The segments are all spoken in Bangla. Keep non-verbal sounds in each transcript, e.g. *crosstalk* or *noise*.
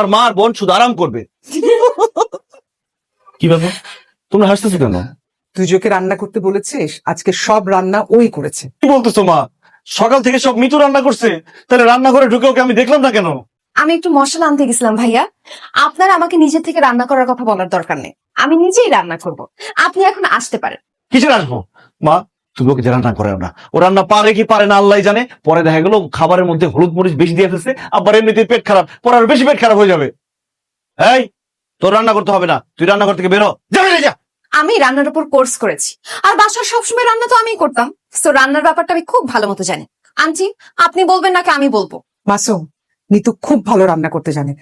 আর মা আর বোন শুধু আরাম করবে। কি ব্যাপার? তোমরা হাসতেছো কেন? তুই যে ওকে রান্না করতে বলেছিস আজকে সব রান্না ওই করেছে। কি বলতেছো মা? সকাল থেকে সব মিতু রান্না করছে তাহলে রান্না করে ঢুকে ওকে আমি দেখলাম না কেন? আমি একটু মশলা আনতে গেছিলাম ভাইয়া। আপনার আমাকে নিজে থেকে রান্না করার কথা বলার দরকার নেই। আমি নিজেই রান্না করব। আপনি এখন আসতে পারেন। কিসের আসব? মা তুমি ওকে রান্না করে না? ও রান্না পারে কি পারে না আল্লাহ জানে। পরে দেখা গেলো খাবারের মধ্যে হলুদ মরিচ বেশি দিয়ে ফেলছে আবার এমনিতে পেট খারাপ। পরে আরও বেশি পেট খারাপ হয়ে যাবে। এই তোর রান্না করতে হবে না। তুই রান্নাঘর থেকে বেরো যাবে না যা আমি রান্নার উপর কোর্স করেছি। আর বাসার সবসময় রান্না তো আমিই করতাম। তো রান্নার ব্যাপারটা আমি খুব ভালো মতো জানি। আন্টি আপনি বলবেন নাকি আমি বলব? মাসুম নিতু খুব ভালো রান্না করতে জানে।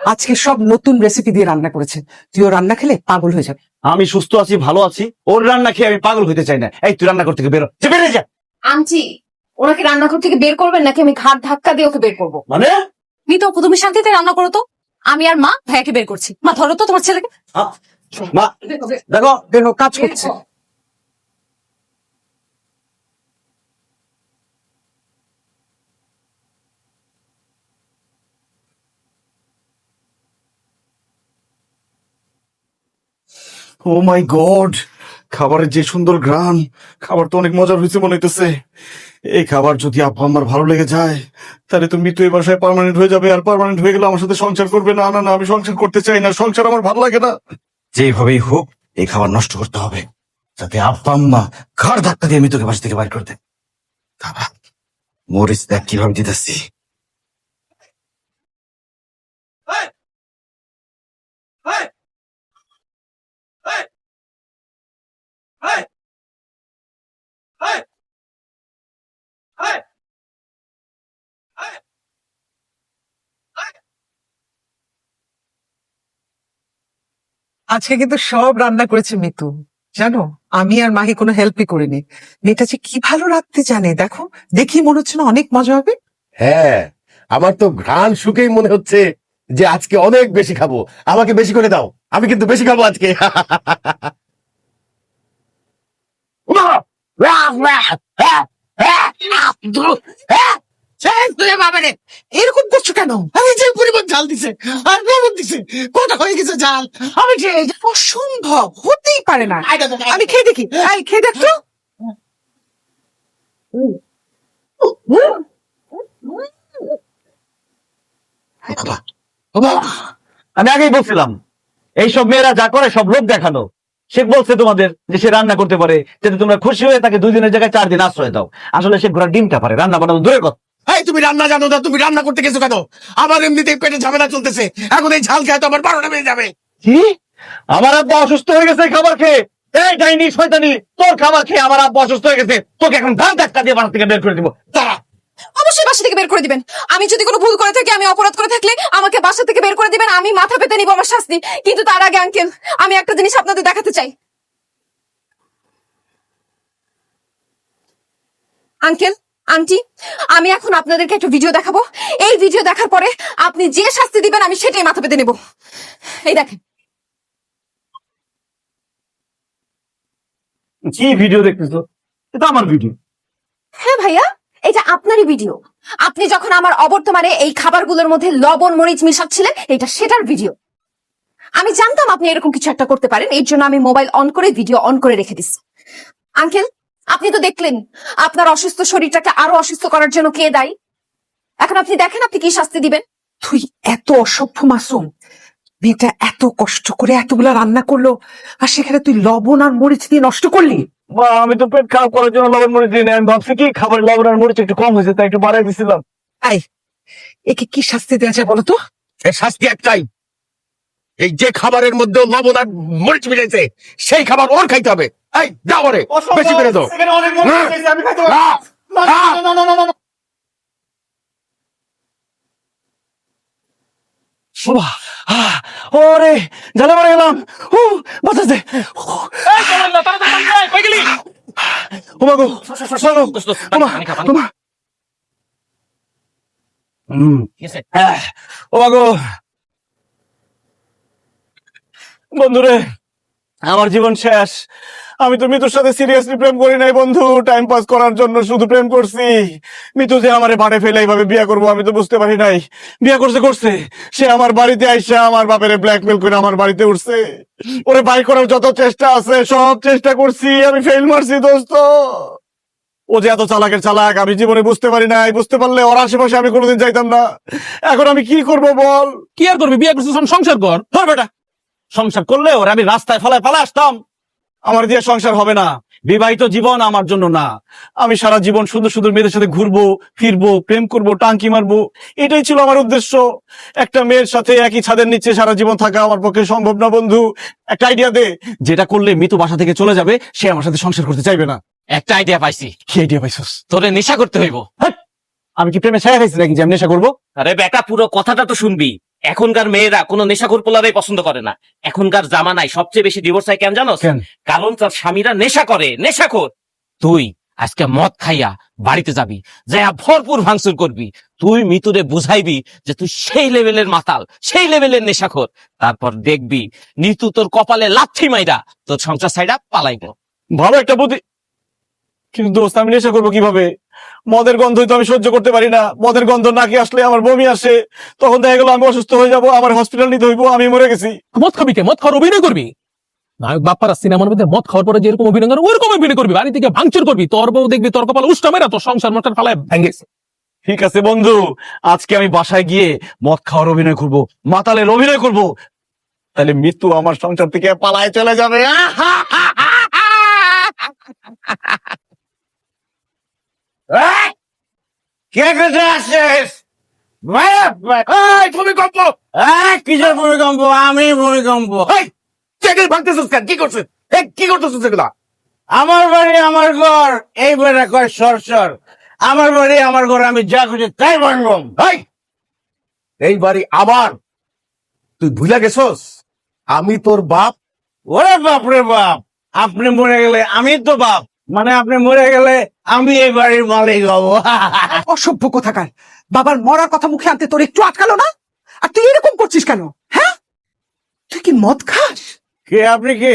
আজকে সব নতুন রেসিপি দিয়ে রান্না করেছে। তুই ও রান্না খেলে পাগল হয়ে যাবে। আমি সুস্থ আছি ভালো আছি। ওর রান্না খেয়ে আমি পাগল হইতে চাই না। এই তুই রান্নাঘর থেকে বেরো যা বেরো যা। আন্টি ওনাকে রান্নাঘর থেকে বের করবেন নাকি আমি ঘাট ধাক্কা দিয়ে ওকে বের করব? মানে? তুমি তো তুমি শান্তিতে রান্না করো তো। আমি আর মা ভাইয়াকে বের করছি। মা ধরো তো তোমার ছেলেকে। মা দেখো হো, কাজ করছে। ও মাই গড খাবারের যে সুন্দর গ্রান খাবার তো অনেক মজার হয়েছে মনে হইতেছে। এই খাবার যদি আপা আমার ভালো লেগে যায়, তাহলে তো মৃত্যু এই বাসায় পার্মানেন্ট হয়ে যাবে। আর পার্মানেন্ট হয়ে গেলে আমার সাথে সংসার করবে না না না, আমি সংসার করতে চাই না। সংসার আমার ভালো লাগে না। যেভাবেই হোক, এই খাবার নষ্ট করতে হবে, যাতে আব্বা আম্মা ঘর ধাক্কা দিয়ে মৃত্যুকে বাসা থেকে বাইর করে দেয়। দাঁড়া মরিচ দেখ কীভাবে দিতেছি। আজকে কিন্তু সব রান্না করেছে মিতু জানো? আমি আর মাকে কোনো হেল্পই করিনি। মেয়েটা যে কি ভালো রাখতে জানে দেখো? দেখি মনে হচ্ছে না অনেক মজা হবে। হ্যাঁ আমার তো ঘ্রাণ শুকেই মনে হচ্ছে যে আজকে অনেক বেশি খাব। আমাকে বেশি করে দাও। আমি কিন্তু বেশি খাব আজকে। *laughs* এরকম করছ কেন? আমি যে পরিমাণ জাল দিছে আর লবণ দিছে কটা হয়ে গেছে জাল? আমি যে এটা অসম্ভব হতেই পারে না। আমি খেয়ে দেখি এই খেয়ে দেখ আমি আগেই বলছিলাম এইসব মেয়েরা যা করে সব লোক দেখানো। সে বলছে তোমাদের যে সে রান্না করতে পারে যাতে তোমরা খুশি হয়ে তাকে দুই দিনের জায়গায় চার দিন আশ্রয় দাও। আসলে সে ঘোরা ডিমটা পারে রান্না বানানো দূরের কথা। এই তুমি রান্না জানো না তুমি রান্না করতে গেছো কেন? আমার এমনিতেই পেটে ঝামেলা চলতেছে। এখন এই ঝাল খেয়ে তো আমার বারোটা বেজে যাবে। কি? আমার আব্বা অসুস্থ হয়ে গেছে খাবার খেয়ে। এই ডাইনি শয়তানি তোর খাবার খেয়ে আমার আব্বা অসুস্থ হয়ে গেছে। তোকে এখন ধান ধাক্কা দিয়ে বাসা থেকে বের করে দিব। দাঁড়া। অবশ্যই বাসা থেকে বের করে দিবেন। আমি যদি কোনো ভুল করে থাকি আমি অপরাধ করে থাকলে আমাকে বাসা থেকে বের করে দিবেন। আমি মাথা পেতে নিব আমার শাস্তি। কিন্তু তার আগে আঙ্কেল আমি একটা জিনিস আপনাদের দেখাতে চাই। আঙ্কেল আন্টি আমি এখন আপনাদেরকে একটা ভিডিও দেখাবো। এই ভিডিও দেখার পরে আপনি যে শাস্তি দিবেন আমি সেটাই মাথা পেতে নেব। এই দেখেন। ভিডিও দেখতেছো এটা আমার ভিডিও হ্যাঁ ভাইয়া এটা আপনারই ভিডিও আপনি যখন আমার অবর্তমানে এই খাবারগুলোর মধ্যে লবণ মরিচ মিশাচ্ছিলেন এটা সেটার ভিডিও আমি জানতাম আপনি এরকম কিছু একটা করতে পারেন এর জন্য আমি মোবাইল অন করে ভিডিও অন করে রেখে দিচ্ছি। আঙ্কেল আপনি তো দেখলেন আপনার অসুস্থ শরীরটাকে আরও অসুস্থ করার জন্য কে দায়ী? এখন আপনি দেখেন আপনি কি শাস্তি দিবেন? তুই এত অসভ্য মাসুম। মেয়েটা এত কষ্ট করে এতগুলা রান্না করল আর সেখানে তুই লবণ আর মরিচ দিয়ে নষ্ট করলি? বা আমি তো পেট খারাপ করার জন্য লবণ মরিচ দিই না আমি ভাবছি কি খাবার লবণ আর মরিচ একটু কম হয়েছে তাই একটু বাড়াই দিছিলাম। আই একে কি শাস্তি দেওয়া যায় বলো তো? শাস্তি একটাই। এই যে খাবারের মধ্যে লবণ আর মরিচ মিলেছে সেই খাবার ওর খাইতে হবে। এই দাও ওরে বেশি করে দাও। ওরে জালে মারা গেলাম। বাতাস দে গো। হুম, গো। বন্ধুরে আমার জীবন শেষ। আমি তো মিতুর সাথে সিরিয়াসলি প্রেম করি নাই বন্ধু। টাইম পাস করার জন্য শুধু প্রেম করছি। মিতু যে আমারে বাড়ে ফেলে এইভাবে বিয়ে করব আমি তো বুঝতে পারি নাই। বিয়ে করছে করছে। সে আমার বাড়িতে আইসা আমার বাপের ব্ল্যাকমেল করে আমার বাড়িতে উঠছে। ওরে বাই করার যত চেষ্টা আছে সব চেষ্টা করছি। আমি ফেল মারছি দোস্ত। ও যে এত চালাকের চালাক আমি জীবনে বুঝতে পারি নাই। বুঝতে পারলে ওর আশেপাশে আমি কোনোদিন যাইতাম না। এখন আমি কি করব বল? কি আর করবি? বিয়ে করছিস সংসার কর। ধর বেটা। সংসার করলে ওর আমি রাস্তায় ফলায় ফেলা আসতাম। আমার দিয়ে সংসার হবে না। বিবাহিত জীবন আমার জন্য না। আমি সারা জীবন সুন্দর সুন্দর মেয়েদের সাথে ঘুরবো ফিরবো প্রেম করব টাঙ্কি মারবো। এটাই ছিল আমার উদ্দেশ্য। একটা মেয়ের সাথে একই ছাদের নিচে সারা জীবন থাকা আমার পক্ষে সম্ভব না বন্ধু। একটা আইডিয়া দে। যেটা করলে মিতু বাসা থেকে চলে যাবে সে আমার সাথে সংসার করতে চাইবে না। একটা আইডিয়া পাইছি। কি আইডিয়া পাইছস? তোরে নেশা করতে হইব। আমি কি প্রেমে ছায়া খাইছি নাকি যে আমি নেশা করব? আরে বেটা পুরো কথাটা তো শুনবি। এখনকার মেয়েরা কোনো নেশাখোর পোলারাই পছন্দ করে না। এখনকার জামানায় সবচেয়ে বেশি ডিভোর্স হয় কেন জানো কেন? কারণ তার স্বামীরা নেশা করে নেশাখোর। তুই আজকে মদ খাইয়া বাড়িতে যাবি যাইয়া ভরপুর ভাঙচুর করবি। তুই মিতুরে বুঝাইবি যে তুই সেই লেভেলের মাতাল সেই লেভেলের নেশাখোর। তারপর দেখবি নিতু তোর কপালে লাথি মাইরা তোর সংসার সাইডা পালাইব। ভালো একটা বুদ্ধি। কিন্তু দোস্ত আমি নেশা করব কীভাবে? মদের গন্ধই তো আমি সহ্য করতে পারি না মদের গন্ধ নাকি আসলে আমার বমি আসে তখন দেখা গেল আমি অসুস্থ হয়ে যাব আমার হসপিটাল নিতে হইবো আমি মরে গেছি মদ খাবি কে মদ খাওয়ার অভিনয় করবি নায়ক বাপ্পারা সিনেমার মধ্যে মদ খাওয়ার পরে যেরকম অভিনয় করে ওরকম অভিনয় করবি বাড়ি থেকে ভাঙচুর করবি তোর বউ দেখবি তোর কপাল উষ্টা মেরা তোর সংসার মশার ফালায় ভেঙে ঠিক আছে বন্ধু আজকে আমি বাসায় গিয়ে মদ খাওয়ার অভিনয় করব মাতালের অভিনয় করব তাহলে মৃত্যু আমার সংসার থেকে পালায় চলে যাবে কে কেটে আসছিস ভূমিকম্প! কিসের ভূমিকম্প? আমি ভূমিকম্প। ভাঙতেছিস কেন? কি করছিস? কি করতেছিস এগুলা? আমার বাড়ি, আমার ঘর, এই বেড়া কয় সর সর। আমার বাড়ি, আমার ঘর, আমি যা খুঁজে তাই ভাঙবম এই এই বাড়ি আবার। তুই ভুলে গেছস? আমি তোর বাপ। ওরে বাপ রে বাপ, আপনি মরে গেলে আমি তো বাপ। মানে আপনি মরে গেলে আমি এই বাড়ির মালিক হব অসভ্য কোথাকার। বাবার মরার কথা মুখে আনতে তোর একটু আটকালো না? আর তুই এরকম করছিস কেন? হ্যাঁ? তুই কি মদ খাস? কে আপনি কে?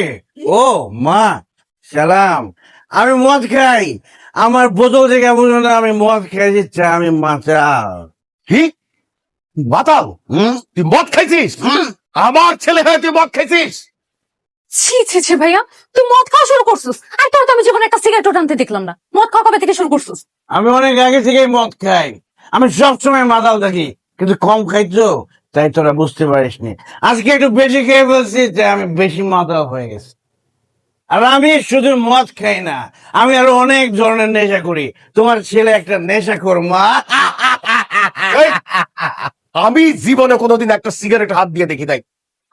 ও মা সালাম। আমি মদ খাই। আমার বোতল থেকে বুঝলো না আমি মদ খেয়ে দিচ্ছি আমি মাতাল কি? বাতাল হুম? তুই মদ খাইছিস? আমার ছেলে হয়ে তুই মদ খাইছিস? ছি ছি ছি ভাইয়া তুই মদ খাওয়া শুরু করছিস? আর তোর তো আমি জীবনে একটা সিগারেট টানতে দেখলাম না। মদ খাওয়া কবে থেকে শুরু করছিস? আমি অনেক আগে থেকেই মদ খাই। আমি সবসময় মাতাল থাকি কিন্তু কম খাই তো তাই তোরা বুঝতে পারিস নি আজকে একটু বেশি খেয়ে বলছি যে আমি বেশি মাতাল হয়ে গেছি। আর আমি শুধু মদ খাই না আমি আরও অনেক ধরনের নেশা করি। তোমার ছেলে একটা নেশা কর মা। আমি জীবনে কোনোদিন একটা সিগারেট হাত দিয়ে দেখি নাই।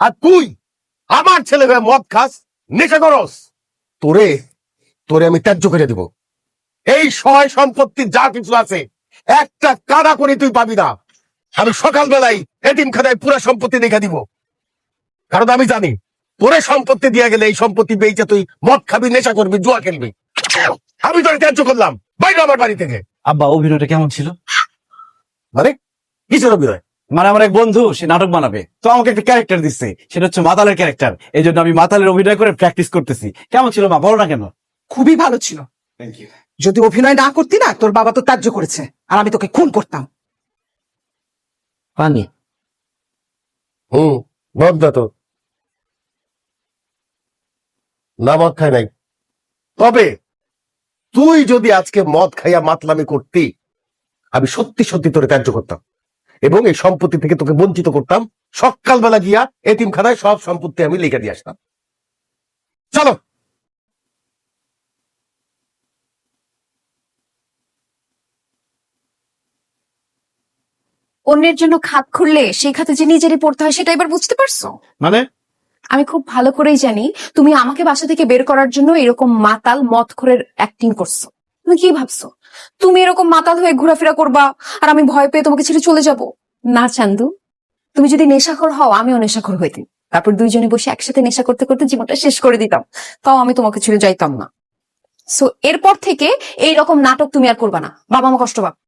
আর তুই! আমার ছেলে হয়ে মদ খাস নেশা করস। তোরে তোরে আমি ত্যায্য করে দিব। এই সহায় সম্পত্তি যা কিছু আছে একটা কাদা করে তুই পাবি না। আমি সকালবেলায় এটিম খানায় পুরো সম্পত্তি দেখা দিব। কারণ আমি জানি তোরে সম্পত্তি দিয়া গেলে এই সম্পত্তি বেচে তুই মদ খাবি নেশা করবি জুয়া খেলবি। আমি তোরে ত্যায্য করলাম বাইরে আমার বাড়ি থেকে। আব্বা অভিনয়টা কেমন ছিল? মানে কিসের অভিনয়? মানে আমার এক বন্ধু সে নাটক বানাবে। তো আমাকে একটা ক্যারেক্টার দিচ্ছে সেটা হচ্ছে মাতালের ক্যারেক্টার এই জন্য আমি মাতালের অভিনয় করে প্র্যাকটিস করতেছি। কেমন ছিল মা? বলো না কেন? খুবই ভালো ছিল। যদি অভিনয় না করতি না তোর বাবা তো ত্যায্য করেছে। আর আমি তোকে খুন করতাম। পানি। হুম তো। না মদ খাই নাই। তবে তুই যদি আজকে মদ খাইয়া মাতলামি করতি আমি সত্যি সত্যি তোরে ত্যায্য করতাম। এবং এই সম্পত্তি থেকে তোকে বঞ্চিত করতাম। সকালবেলা গিয়া এতিমখানায় সব সম্পত্তি আমি লিখে দিয়ে আসতাম। চলো। অন্যের জন্য খাত খুললে সেই খাতে যে নিজেরই পড়তে হয় সেটা এবার বুঝতে পারছ? মানে? আমি খুব ভালো করেই জানি তুমি আমাকে বাসা থেকে বের করার জন্য এরকম মাতাল মদ খোরের অ্যাক্টিং করছ। তুমি কি ভাবছ? তুমি এরকম মাতাল হয়ে ঘোরাফেরা করবা, আর আমি ভয় পেয়ে তোমাকে ছেড়ে চলে যাব। না, চান্দু। তুমি যদি নেশাখর হও, আমিও নেশাখর হইতাম তারপর দুইজনে বসে একসাথে নেশা করতে করতে জীবনটা শেষ করে দিতাম। তাও আমি তোমাকে ছেড়ে যাইতাম না। সো এরপর থেকে এই রকম নাটক তুমি আর করবা না। বাবা মা কষ্ট পাবে